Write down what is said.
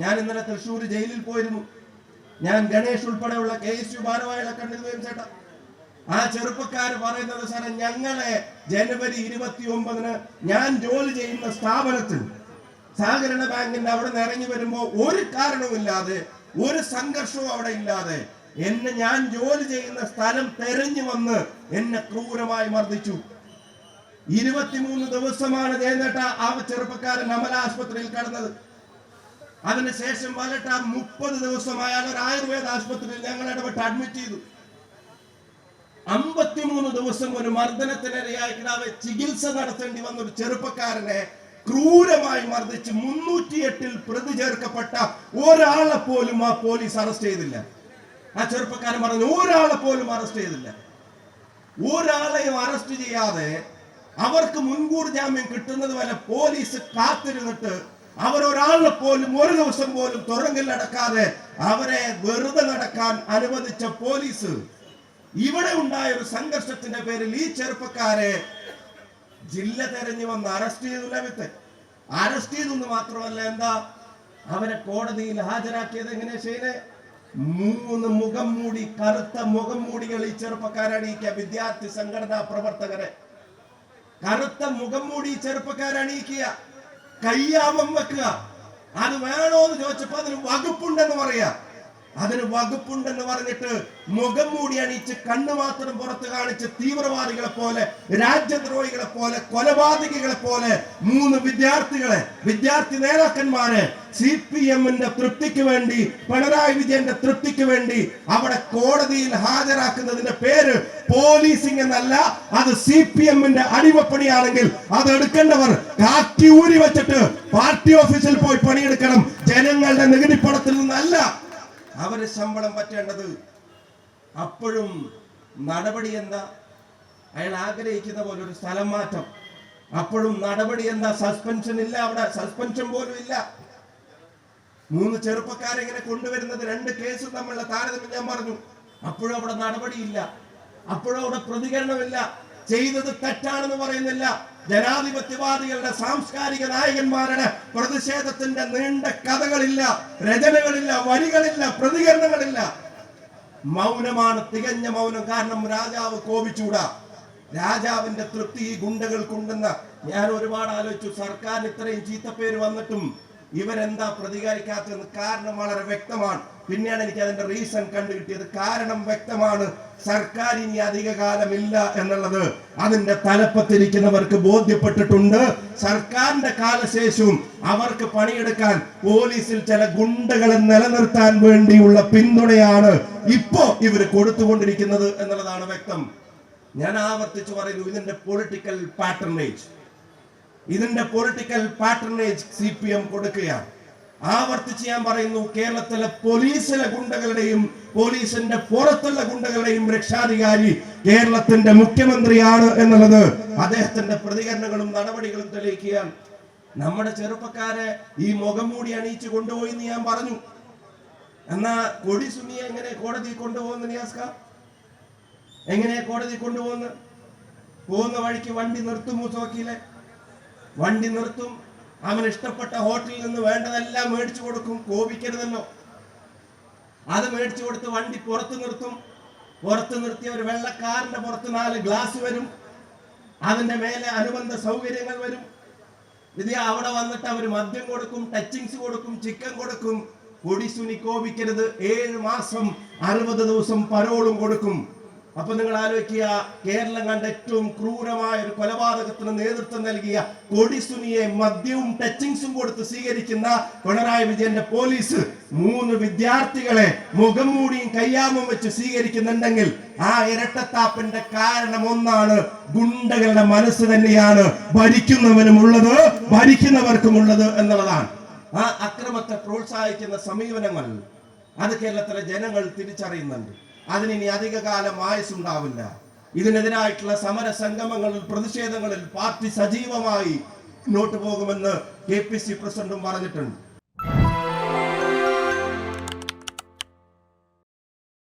ഞാൻ ഇന്നലെ തൃശ്ശൂർ ജയിലിൽ പോയിരുന്നു. ഞാൻ ഗണേഷ് ഉൾപ്പെടെയുള്ള കെ എസ് യു ഭാരവാഹികളെ കണ്ടിരുന്നു ചേട്ടാ. ആ ചെറുപ്പക്കാർ പറയുന്നത് സാറെ ഞങ്ങളെ ജനുവരി ഇരുപത്തി ഒമ്പതിന് ഞാൻ ജോലി ചെയ്യുന്ന സ്ഥാപനത്തിൽ സഹകരണ ബാങ്കിന്റെ അവിടെ നിന്ന് ഇറങ്ങി വരുമ്പോ ഒരു കാരണവുമില്ലാതെ ഒരു സംഘർഷവും അവിടെ ഇല്ലാതെ എന്നെ ഞാൻ ജോലി ചെയ്യുന്ന സ്ഥലം തെരഞ്ഞു വന്ന് എന്നെ ക്രൂരമായി മർദ്ദിച്ചു. ഇരുപത്തിമൂന്ന് ദിവസമാണ് ജയനേട്ട ആ ചെറുപ്പക്കാരൻ അമല ആശുപത്രിയിൽ കിടന്നത്. അതിനുശേഷം വലട്ട മുപ്പത് ദിവസമായ ഒരു ആയുർവേദ ആശുപത്രിയിൽ ഞങ്ങൾ ഇടപെട്ട് അഡ്മിറ്റ് ചെയ്തു. അമ്പത്തിമൂന്ന് ദിവസം ഒരു മർദ്ദനത്തിനിരയായി കിടാവ് ചികിത്സ നടത്തേണ്ടി വന്ന ഒരു ചെറുപ്പക്കാരനെ ക്രൂരമായി മർദ്ദിച്ച് മുന്നൂറ്റി എട്ടിൽ പ്രതി ചേർക്കപ്പെട്ട ഒരാളെ പോലും ആ പോലീസ് അറസ്റ്റ് ചെയ്തില്ല. ആ ചെറുപ്പക്കാരൻ പറഞ്ഞു ഒരാളെ പോലും അറസ്റ്റ് ചെയ്തില്ല. ഒരാളെയും അറസ്റ്റ് ചെയ്യാതെ അവർക്ക് മുൻകൂർ ജാമ്യം കിട്ടുന്നത് വരെ പോലീസ് കാത്തിരുന്നിട്ട് അവരൊരാളെ പോലും ഒരു ദിവസം പോലും തുറങ്കിൽ നടക്കാതെ അവരെ വെറുതെ നടക്കാൻ അനുവദിച്ച പോലീസ് ഇവിടെ ഉണ്ടായ ഒരു സംഘർഷത്തിന്റെ പേരിൽ ഈ ചെറുപ്പക്കാരെ ജില്ല തെരഞ്ഞു വന്ന് അറസ്റ്റ് ചെയ്തു ലഭിത്തെ അറസ്റ്റ് ചെയ്തെന്ന് മാത്രമല്ല എന്താ? അവരെ കോടതിയിൽ ഹാജരാക്കിയത് എങ്ങനെ ചെയ്തേ മൂന്ന് മുഖം മൂടി കറുത്ത മുഖം മൂടികൾ ഈ ചെറുപ്പക്കാരണിയിക്കുക വിദ്യാർത്ഥി സംഘടനാ പ്രവർത്തകരെ. കറുത്ത മുഖം മൂടി ചെറുപ്പക്കാരണിയിക്കുക കയ്യാമം വെക്കുക. അത് വേണോ എന്ന് ചോദിച്ചപ്പോ അതിന് വകുപ്പുണ്ടെന്ന് പറയാ. അതിന് വകുപ്പുണ്ടെന്ന് പറഞ്ഞിട്ട് മുഖം മൂടി അണിയിച്ച് കണ്ണു മാത്രം പുറത്ത് കാണിച്ച് തീവ്രവാദികളെ പോലെ രാജ്യദ്രോഹികളെ പോലെ കൊലപാതകികളെ പോലെ മൂന്ന് വിദ്യാർത്ഥികളെ വിദ്യാർത്ഥി നേതാക്കന്മാരെ സി പി എമ്മിന്റെ തൃപ്തിക്ക് വേണ്ടി പിണറായി വിജയന്റെ തൃപ്തിക്ക് വേണ്ടി അവിടെ കോടതിയിൽ ഹാജരാക്കുന്നതിന്റെ പേര് പോലീസിംഗ് എന്നല്ല അത് സി പി എമ്മിന്റെ അടിമപ്പണിയാണെങ്കിൽ അത് എടുക്കേണ്ടവർ കാറ്റി ഊരി വെച്ചിട്ട് പാർട്ടി ഓഫീസിൽ പോയി പണിയെടുക്കണം. ജനങ്ങളുടെ നികുതി പണത്തിൽ നിന്നല്ല. അവർ ശമ്പളം പറ്റേണ്ടത് അപ്പോഴും നടപടി എന്താ? അയാൾ ആഗ്രഹിക്കുന്ന പോലെ ഒരു സ്ഥലം മാറ്റം. അപ്പോഴും നടപടി എന്താ? സസ്പെൻഷൻ ഇല്ല അവിടെ. സസ്പെൻഷൻ പോലും ഇല്ല. മൂന്ന് ചെറുപ്പക്കാരെ ഇങ്ങനെ കൊണ്ടുവരുന്നത്? രണ്ട് കേസും തമ്മിലുള്ള താരതമ്യം ഞാൻ പറഞ്ഞു. അപ്പോഴും അവിടെ നടപടിയില്ല. അപ്പോഴും അവിടെ പ്രതികരണമില്ല. ചെയ്തത് തെറ്റാണെന്ന് പറയുന്നില്ല. ജനാധിപത്യവാദികളുടെ സാംസ്കാരിക നായകന്മാരുടെ പ്രതിഷേധത്തിന്റെ നീണ്ട കഥകളില്ല രചനകളില്ല വരികളില്ല പ്രതികരണങ്ങളില്ല. മൗനമാണ് തികഞ്ഞ മൗനം. കാരണം രാജാവ് കോപിച്ചൂടാ രാജാവിന്റെ തൃപ്തി ഈ ഗുണ്ടകൾക്കുണ്ടെന്ന് ഞാൻ ഒരുപാട് ആലോചിച്ചു. സർക്കാരിന് ഇത്രയും ചീത്തപ്പേര് വന്നിട്ടും ഇവരെന്താ പ്രതികരിക്കാത്തതെന്ന് കാരണം വളരെ വ്യക്തമാണ്. പിന്നെയാണ് എനിക്ക് അതിന്റെ റീസൺ കണ്ടുകിട്ടിയത് കാരണം വ്യക്തമാണ്. സർക്കാർ ഇനി അധിക കാലമില്ല എന്നുള്ളത്. അതിന്റെ തലപ്പത്തിരിക്കുന്നവർക്ക് ബോധ്യപ്പെട്ടിട്ടുണ്ട്. സർക്കാരിന്റെ കാലശേഷവും അവർക്ക് പണിയെടുക്കാൻ പോലീസിൽ ചില ഗുണ്ടകളെ നിലനിർത്താൻ വേണ്ടിയുള്ള പിന്തുണയാണ് ഇപ്പോ ഇവർ കൊടുത്തുകൊണ്ടിരിക്കുന്നത് എന്നുള്ളതാണ് വ്യക്തം. ഞാൻ ആവർത്തിച്ചു പറയുന്നു ഇതിന്റെ പൊളിറ്റിക്കൽ പാറ്റർനേജ് ഇതിന്റെ political patronage C P M കൊടുക്കുകയാണ്. ആവർത്തിച്ച് ഞാൻ പറയുന്നു കേരളത്തിലെ പോലീസിലെ ഗുണ്ടകളുടെയും പോലീസിന്റെ പുറത്തുള്ള ഗുണ്ടകളുടെയും രക്ഷാധികാരി കേരളത്തിന്റെ മുഖ്യമന്ത്രിയാണ് എന്നുള്ളത് അദ്ദേഹത്തിന്റെ പ്രതികരണങ്ങളും നടപടികളും തെളിയിക്കുകയാണ്. നമ്മുടെ ചെറുപ്പക്കാരെ ഈ മുഖം മൂടി അണിയിച്ചു കൊണ്ടുപോയി എന്ന് ഞാൻ പറഞ്ഞു. എന്നാ കൊടി സുനിയെ എങ്ങനെ കോടതി കൊണ്ടുപോകുന്ന നിയാസ്ക എങ്ങനെ കോടതി കൊണ്ടുപോകുന്ന പോകുന്ന വഴിക്ക് വണ്ടി നിർത്തും മൂസോക്കിയിലെ വണ്ടി നിർത്തും അവൻ ഇഷ്ടപ്പെട്ട ഹോട്ടലിൽ നിന്ന് വേണ്ടതെല്ലാം മേടിച്ചു കൊടുക്കും കോപിക്കരുതല്ലോ. അത് മേടിച്ചു കൊടുത്ത് വണ്ടി പുറത്തു നിർത്തും. പുറത്തു നിർത്തിയ ഒരു വെള്ളക്കാരന്റെ പുറത്ത് നാല് ഗ്ലാസ് വരും. അതിന്റെ മേലെ അനുബന്ധ സൗകര്യങ്ങൾ വരും. ഇത് അവിടെ വന്നിട്ട് അവർ മദ്യം കൊടുക്കും ടച്ചിങ്സ് കൊടുക്കും ചിക്കൻ കൊടുക്കും. കൊടിസുനി കോപിക്കരുത്. ഏഴ് മാസം അറുപത് ദിവസം പരോളും കൊടുക്കും. അപ്പൊ നിങ്ങൾ ആലോചിക്കുക കേരളം കണ്ട ഏറ്റവും ക്രൂരമായ ഒരു കൊലപാതകത്തിന് നേതൃത്വം നൽകിയ കൊടിസുനിയെ മദ്യവും ടച്ചിങ്സും കൊടുത്ത് സ്വീകരിക്കുന്ന പിണറായി വിജയന്റെ പോലീസ് മൂന്ന് വിദ്യാർത്ഥികളെ മുഖം മൂടിയും കയ്യാമും വെച്ച് സ്വീകരിക്കുന്നുണ്ടെങ്കിൽ ആ ഇരട്ടത്താപ്പിന്റെ കാരണം ഒന്നാണ് ഗുണ്ടകളുടെ മനസ്സ് തന്നെയാണ് ഭരിക്കുന്നവനും ഉള്ളത് ഭരിക്കുന്നവർക്കും ഉള്ളത് എന്നുള്ളതാണ്. ആ അക്രമത്തെ പ്രോത്സാഹിക്കുന്ന സമീപനങ്ങൾ അത് കേരളത്തിലെ ജനങ്ങൾ തിരിച്ചറിയുന്നുണ്ട്. അതിനി അധിക കാലം ആയുസുണ്ടാവില്ല ഇതിനെതിരായിട്ടുള്ള സമര സംഗമങ്ങളിൽ പ്രതിഷേധങ്ങളിൽ പാർട്ടി സജീവമായി മുന്നോട്ട് പോകുമെന്ന് കെ പി സി പ്രസിഡന്റും പറഞ്ഞിട്ടുണ്ട്.